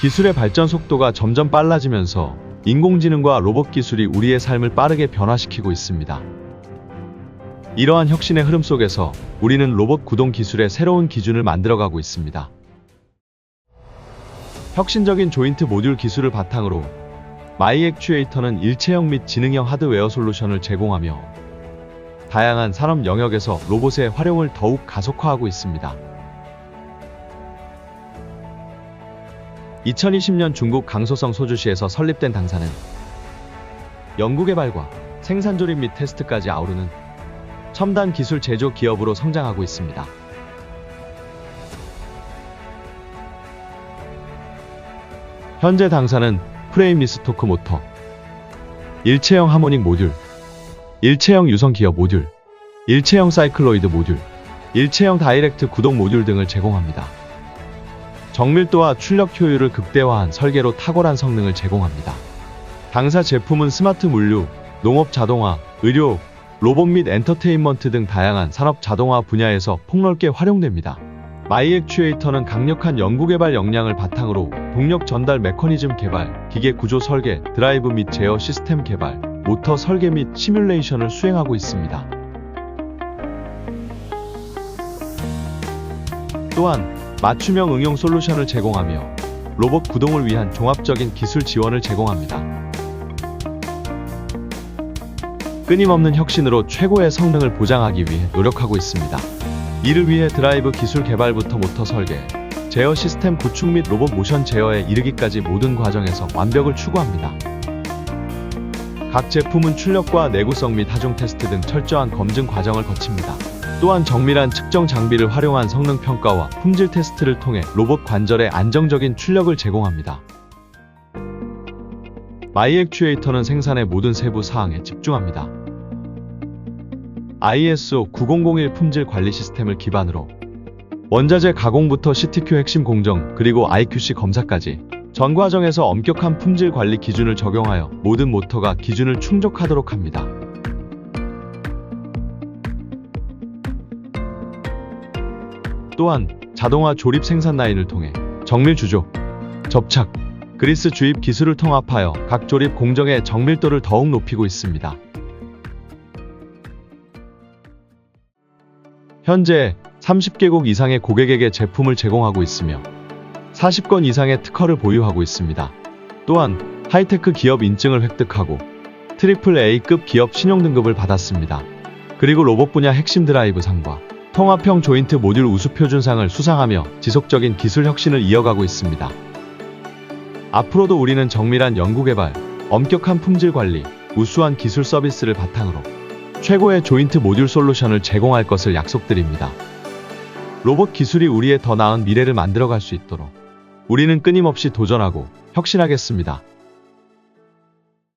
기술의 발전 속도가 점점 빨라지면서 인공지능과 로봇 기술이 우리의 삶을 빠르게 변화시키고 있습니다. 이러한 혁신의 흐름 속에서 우리는 로봇 구동 기술의 새로운 기준을 만들어가고 있습니다. 혁신적인 조인트 모듈 기술을 바탕으로 마이 액추에이터는 일체형 및 지능형 하드웨어 솔루션을 제공하며 다양한 산업 영역에서 로봇의 활용을 더욱 가속화하고 있습니다. 2020년 중국 강소성 소주시에서 설립된 당사는 연구개발과 생산 조립 및 테스트까지 아우르는 첨단 기술 제조 기업으로 성장하고 있습니다. 현재 당사는 프레임리스 토크 모터, 일체형 하모닉 모듈, 일체형 유성 기어 모듈, 일체형 사이클로이드 모듈, 일체형 다이렉트 구동 모듈 등을 제공합니다. 정밀도와 출력 효율을 극대화한 설계로 탁월한 성능을 제공합니다. 당사 제품은 스마트 물류, 농업 자동화, 의료, 로봇 및 엔터테인먼트 등 다양한 산업 자동화 분야에서 폭넓게 활용됩니다. 마이 액추에이터는 강력한 연구개발 역량을 바탕으로 동력 전달 메커니즘 개발, 기계 구조 설계, 드라이브 및 제어 시스템 개발, 모터 설계 및 시뮬레이션을 수행하고 있습니다. 또한 맞춤형 응용 솔루션을 제공하며 로봇 구동을 위한 종합적인 기술 지원을 제공합니다. 끊임없는 혁신으로 최고의 성능을 보장하기 위해 노력하고 있습니다. 이를 위해 드라이브 기술 개발부터 모터 설계, 제어 시스템 구축 및 로봇 모션 제어에 이르기까지 모든 과정에서 완벽을 추구합니다. 각 제품은 출력과 내구성 및 하중 테스트 등 철저한 검증 과정을 거칩니다. 또한 정밀한 측정 장비를 활용한 성능 평가와 품질 테스트를 통해 로봇 관절의 안정적인 출력을 제공합니다. 마이 액추에이터는 생산의 모든 세부 사항에 집중합니다. ISO 9001 품질 관리 시스템을 기반으로 원자재 가공부터 CTQ 핵심 공정 그리고 IQC 검사까지 전 과정에서 엄격한 품질 관리 기준을 적용하여 모든 모터가 기준을 충족하도록 합니다. 또한 자동화 조립 생산 라인을 통해 정밀 주조, 접착, 그리스 주입 기술을 통합하여 각 조립 공정의 정밀도를 더욱 높이고 있습니다. 현재 30개국 이상의 고객에게 제품을 제공하고 있으며 40건 이상의 특허를 보유하고 있습니다. 또한 하이테크 기업 인증을 획득하고 트리플 A급 기업 신용 등급을 받았습니다. 그리고 로봇 분야 핵심 드라이브 상과 통합형 조인트 모듈 우수 표준상을 수상하며 지속적인 기술 혁신을 이어가고 있습니다. 앞으로도 우리는 정밀한 연구개발, 엄격한 품질 관리, 우수한 기술 서비스를 바탕으로 최고의 조인트 모듈 솔루션을 제공할 것을 약속드립니다. 로봇 기술이 우리의 더 나은 미래를 만들어갈 수 있도록 우리는 끊임없이 도전하고 혁신하겠습니다.